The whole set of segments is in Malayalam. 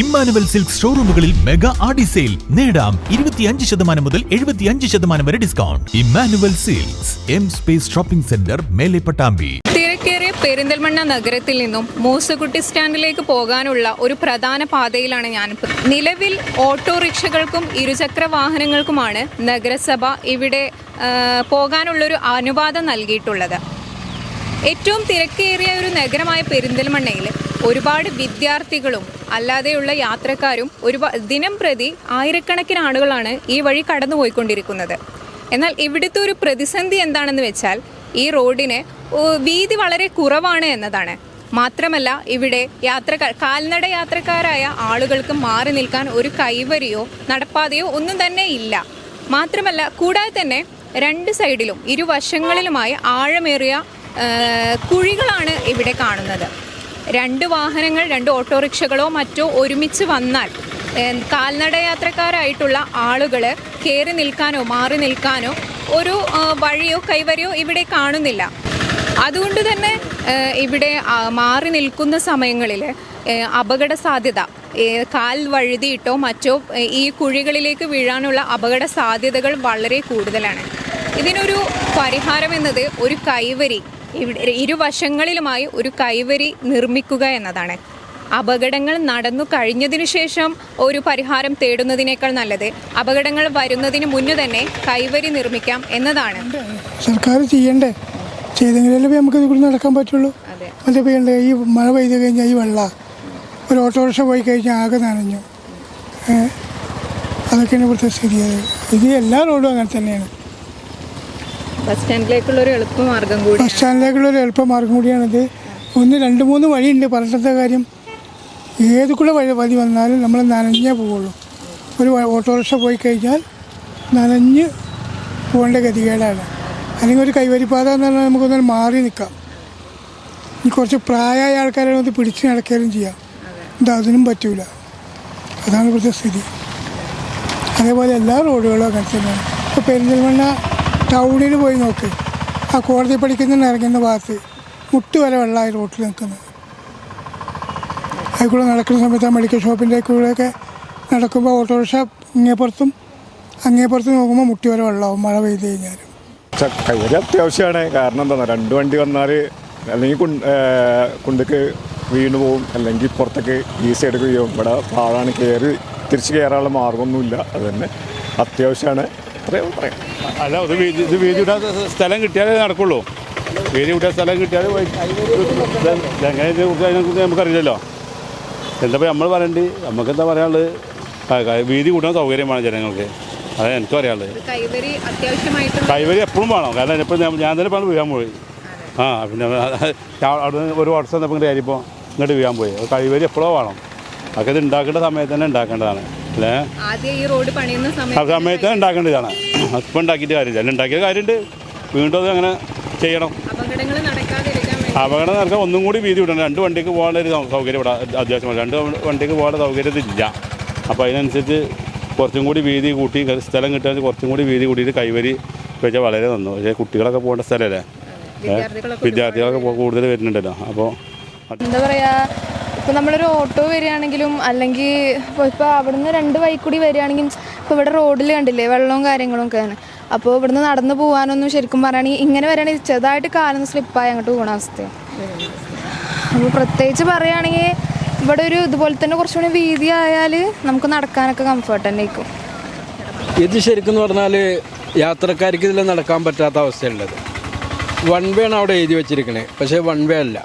ഇമ്മാനുവൽ സിൽക്ക് ഷോറൂമുകളിൽ മെഗാ ആഡി സെയിൽ. നേടാം ഇരുപത്തിയഞ്ച് ശതമാനം മുതൽ എഴുപത്തിയഞ്ച് ശതമാനം വരെ discount Emmanuel silks M space shopping centre Mele Pattambi. തിരക്കേറിയ പെരിന്തൽമണ്ണ നഗരത്തിൽ നിന്നും മൂസക്കുട്ടി സ്റ്റാൻഡിലേക്ക് പോകാനുള്ള ഒരു പ്രധാന പാതയിലാണ് ഞാനിപ്പോൾ. നിലവിൽ ഓട്ടോറിക്ഷകൾക്കും ഇരുചക്ര വാഹനങ്ങൾക്കുമാണ് നഗരസഭ ഇവിടെ പോകാനുള്ളൊരു അനുവാദം നൽകിയിട്ടുള്ളത്. ഏറ്റവും തിരക്കേറിയ ഒരു നഗരമായ പെരിന്തൽമണ്ണയിൽ ഒരുപാട് വിദ്യാർത്ഥികളും അല്ലാതെയുള്ള യാത്രക്കാരും ഒരു ദിനം പ്രതി ആയിരക്കണക്കിന് ആളുകളാണ് ഈ വഴി കടന്നുപോയിക്കൊണ്ടിരിക്കുന്നത്. എന്നാൽ ഇവിടുത്തെ ഒരു പ്രതിസന്ധി എന്താണെന്ന് വെച്ചാൽ ഈ റോഡിന് വീതി വളരെ കുറവാണ് എന്നതാണ്. മാത്രമല്ല ഇവിടെ യാത്രക്കാർ കാൽനട യാത്രക്കാരായ ആളുകൾക്ക് മാറി നിൽക്കാൻ ഒരു കൈവരിയോ നടപ്പാതയോ ഒന്നും തന്നെ ഇല്ല. മാത്രമല്ല കൂടാതെ തന്നെ രണ്ട് സൈഡിലും ഇരുവശങ്ങളിലുമായി ആഴമേറിയ കുഴികളാണ് ഇവിടെ കാണുന്നത്. രണ്ട് വാഹനങ്ങൾ രണ്ട് ഓട്ടോറിക്ഷകളോ മറ്റോ ഒരുമിച്ച് വന്നാൽ കാൽനടയാത്രക്കാരായിട്ടുള്ള കാൽനട യാത്രക്കാരായിട്ടുള്ള ആളുകൾ കയറി നിൽക്കാനോ മാറി നിൽക്കാനോ ഒരു വഴിയോ കൈവരിയോ ഇവിടെ കാണുന്നില്ല. അതുകൊണ്ട് തന്നെ ഇവിടെ മാറി നിൽക്കുന്ന സമയങ്ങളിൽ അപകട സാധ്യത കാൽ വഴുതിയിട്ടോ മറ്റോ ഈ കുഴികളിലേക്ക് വീഴാനുള്ള അപകട സാധ്യതകൾ വളരെ കൂടുതലാണ്. ഇതിനൊരു പരിഹാരം എന്നത് ഒരു കൈവരി ഇവിടെ ഇരുവശങ്ങളിലുമായി ഒരു കൈവരി നിർമ്മിക്കുക എന്നതാണ്. അപകടങ്ങൾ നടന്നു കഴിഞ്ഞതിന് ശേഷം ഒരു പരിഹാരം തേടുന്നതിനേക്കാൾ നല്ലത് അപകടങ്ങൾ വരുന്നതിന് മുന്നേ തന്നെ കൈവരി നിർമ്മിക്കാം എന്നതാണ്. സർക്കാർ ചെയ്യണ്ടേ? ചെയ്തെങ്കിലല്ലേ നമുക്ക് ഇവിടെ നടക്കാൻ പറ്റുള്ളൂ. അതെ. മറ്റേ ഈ മഴ പെയ്ത് കഴിഞ്ഞാൽ ഈ വെള്ളം ഒരു ഓട്ടോറിക്ഷ പോയി കഴിഞ്ഞാൽ ആകെ നനഞ്ഞു? അതൊക്കെയാണ് ഇവിടുത്തെ സ്ഥിതി. ഇത് എല്ലാ റോഡും അങ്ങനെ തന്നെയാണ്. ബസ് സ്റ്റാൻഡിലേക്കുള്ള ഒരു എളുപ്പമാർഗം കൂടി ബസ് സ്റ്റാൻഡിലേക്കുള്ള ഒരു എളുപ്പമാർഗം കൂടിയാണിത്. ഒന്ന് രണ്ട് മൂന്ന് വഴിയുണ്ട്. പറഞ്ഞിട്ടത്തെ കാര്യം? ഏതൊക്കെ വഴി വഴി വന്നാലും നമ്മൾ നനഞ്ഞേ പോവുള്ളൂ. ഒരു ഓട്ടോറിക്ഷ പോയി കഴിഞ്ഞാൽ നനഞ്ഞ് പോകേണ്ട ഗതികേടാണ്. അല്ലെങ്കിൽ ഒരു കൈവരിപ്പാത എന്ന് പറഞ്ഞാൽ നമുക്കൊന്നും മാറി നിൽക്കാം. ഇനി കുറച്ച് പ്രായമായ ആൾക്കാരെ ഒന്ന് പിടിച്ച് നടക്കുകയും ചെയ്യാം. ഇത് അതിനും പറ്റൂല. അതാണ് ഇവിടുത്തെ സ്ഥിതി. അതേപോലെ എല്ലാ റോഡുകളും അങ്ങനെ തന്നെയാണ്. ഇപ്പോൾ പെരിന്തൽമണ്ണ ടൗണിൽ പോയി നോക്ക്. ആ കോടതി പഠിക്കുന്ന ഇറങ്ങുന്ന ഭാഗത്ത് മുട്ട് വരെ വെള്ളമായി റോട്ടിൽ നിൽക്കുന്നത്. അതിൽ കൂടെ നടക്കുന്ന സമയത്ത് ആ മെഡിക്കൽ ഷോപ്പിന്റെ കൂടെയൊക്കെ നടക്കുമ്പോൾ ഓട്ടോറിക്ഷ ഇങ്ങേപ്പുറത്തും അങ്ങേപ്പുറത്തും നോക്കുമ്പോൾ മുട്ടി വരെ വെള്ളമാവും മഴ പെയ്ത് കഴിഞ്ഞാൽ കൈവരി അത്യാവശ്യമാണ് കാരണം എന്താ രണ്ട് വണ്ടി വന്നാൽ അല്ലെങ്കിൽ കുണ്ട് കുണ്ടക്ക് വീണ് പോവും അല്ലെങ്കിൽ പുറത്തേക്ക് ഈ സൈഡ് വീഴും. ഇവിടെ പാടാണ് കയറി തിരിച്ച് കയറാനുള്ള മാർഗമൊന്നുമില്ല. അത് തന്നെ അത്യാവശ്യമാണ് അത്രയും പറയാം. അല്ല ഇത് വീതി ഇത് വീതി വിടാൻ സ്ഥലം കിട്ടിയാലേ നടക്കുള്ളൂ. വീതി ഇടാൻ സ്ഥലം കിട്ടിയാൽ എങ്ങനെ അതിനെക്കുറിച്ച് നമുക്കറിയില്ലല്ലോ. എന്താ നമ്മൾ പറയണ്ട്? നമുക്ക് എന്താ പറയാനുള്ളത് വീതി കൂട്ടാൻ സൗകര്യം വേണം ജനങ്ങൾക്ക്. അതാണ് എനിക്കും അറിയാനുള്ളത്. കൈവരി എപ്പോഴും വേണം. കാരണം എപ്പോഴും ഞാൻ തന്നെ പറഞ്ഞു വീഴാൻ പോയി. ആ പിന്നെ അവിടെ നിന്ന് ഒരു വർഷം ഇങ്ങോട്ട് കയറിയപ്പോൾ ഇങ്ങോട്ട് വീഴാൻ പോയി. അത് കൈവരി എപ്പോഴോ വേണം. അതൊക്കെ ഇത് ഉണ്ടാക്കേണ്ട സമയത്ത് തന്നെ ഉണ്ടാക്കേണ്ടതാണ് അല്ലേ? ആദ്യം ഈ റോഡ് പണിയുന്ന ആ സമയത്ത് തന്നെ ഉണ്ടാക്കേണ്ടതാണ് ഇപ്പം ഉണ്ടാക്കിയിട്ട് കാര്യമില്ല. അല്ല ഉണ്ടാക്കിയ കാര്യമുണ്ട്. വീണ്ടും അത് അങ്ങനെ ചെയ്യണം. അപകടം നടക്കാൻ ഒന്നും കൂടി വീതി വിടണം. രണ്ട് വണ്ടിക്ക് പോകാനുള്ള ഒരു സൗകര്യം ഇവിടെ അത്യാവശ്യമാണ് രണ്ട് വണ്ടിക്ക് പോകാനുള്ള സൗകര്യം ഇല്ല. അപ്പോൾ അതിനനുസരിച്ച് കുറച്ചും കൂടി വീതി കൂട്ടി സ്ഥലം കിട്ടാൻ കുറച്ചും കൂടി വീതി കൂട്ടിയിട്ട് കൈവരി വെച്ചാൽ വളരെ നന്നു. പക്ഷേ കുട്ടികളൊക്കെ പോകേണ്ട സ്ഥലമല്ലേ? വിദ്യാർത്ഥികളൊക്കെ കൂടുതൽ വരുന്നുണ്ടല്ലോ. അപ്പോൾ എന്താ പറയാ ഇപ്പൊ നമ്മളൊരു ഓട്ടോ വരികയാണെങ്കിലും അല്ലെങ്കിൽ ഇപ്പോൾ ഇപ്പോൾ അവിടുന്ന് രണ്ട് വഴി കൂടി വരികയാണെങ്കിൽ ഇപ്പോൾ ഇവിടെ റോഡിൽ കണ്ടില്ലേ വെള്ളവും കാര്യങ്ങളും ഒക്കെയാണ് അപ്പോൾ ഇവിടുന്ന് നടന്നു പോകാനൊന്നും ശരിക്കും പറയുകയാണെങ്കിൽ ഇങ്ങനെ വരികയാണെങ്കിൽ ചെറുതായിട്ട് കാലൊന്ന് സ്ലിപ്പായി അങ്ങോട്ട് പോകുന്ന അവസ്ഥയാണ് അപ്പോൾ പ്രത്യേകിച്ച് പറയുകയാണെങ്കിൽ ഇവിടെ ഒരു ഇതുപോലെ തന്നെ കുറച്ചുകൂടി വീതി ആയാൽ നമുക്ക് നടക്കാനൊക്കെ കംഫർട്ട് തന്നെ ആയിരിക്കും. ഇത് ശരിക്കും പറഞ്ഞാൽ യാത്രക്കാർക്ക് ഇതിൽ നടക്കാൻ പറ്റാത്ത അവസ്ഥയുള്ളത് വൺ വേ ആണ് അവിടെ എഴുതി വെച്ചിരിക്കുന്നത് പക്ഷേ വൺ വേ അല്ല.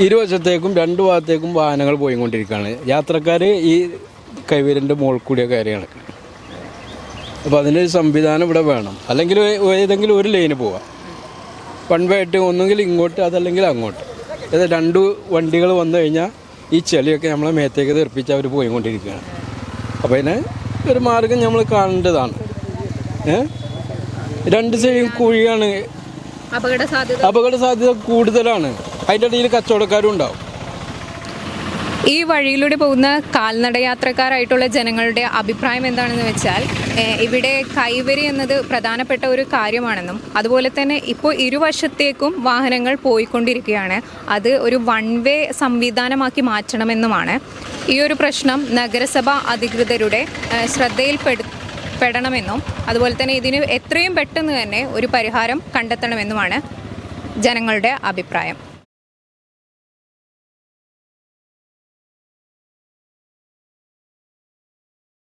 ഇരുവശത്തേക്കും രണ്ടു ഭാഗത്തേക്കും വാഹനങ്ങൾ പോയിക്കൊണ്ടിരിക്കുകയാണ്. യാത്രക്കാർ ഈ കൈവരിന്റെ മുകളിൽ കൂടിയ കയറി അപ്പോൾ അതിനൊരു സംവിധാനം ഇവിടെ വേണം. അല്ലെങ്കിൽ ഏതെങ്കിലും ഒരു ലൈന് പോവാം. വൺ വേ ആയിട്ട് ഒന്നുകിൽ ഇങ്ങോട്ട് അതല്ലെങ്കിൽ അങ്ങോട്ട്. ഇത് രണ്ട് വണ്ടികൾ വന്നു കഴിഞ്ഞാൽ ഈ ചെളിയൊക്കെ നമ്മളെ മേത്തേക്ക് തെറിപ്പിച്ച് അവർ പോയിക്കൊണ്ടിരിക്കുകയാണ്. അപ്പോൾ അതിന് ഒരു മാർഗം നമ്മൾ കാണേണ്ടതാണ്. ഏ? രണ്ട് സൈഡും കുഴിയാണ് അപകട സാധ്യത കൂടുതലാണ്. അതിന്റെ ഇടയിൽ കച്ചവടക്കാരും ഉണ്ടാവും. ഈ വഴിയിലൂടെ പോകുന്ന കാൽനടയാത്രക്കാരായിട്ടുള്ള ജനങ്ങളുടെ അഭിപ്രായം എന്താണെന്ന് വെച്ചാൽ ഇവിടെ കൈവരി എന്നത് പ്രധാനപ്പെട്ട ഒരു കാര്യമാണെന്നും അതുപോലെ തന്നെ ഇപ്പോൾ ഇരുവശത്തേക്കും വാഹനങ്ങൾ പോയിക്കൊണ്ടിരിക്കുകയാണ്. അത് ഒരു വൺ വേ സംവിധാനമാക്കി മാറ്റണമെന്നുമാണ്. ഈ ഒരു പ്രശ്നം നഗരസഭ അധികൃതരുടെ ശ്രദ്ധയിൽപ്പെടു പെടണമെന്നും അതുപോലെ തന്നെ ഇതിന് എത്രയും പെട്ടെന്ന് തന്നെ ഒരു പരിഹാരം കണ്ടെത്തണമെന്നുമാണ് ജനങ്ങളുടെ അഭിപ്രായം.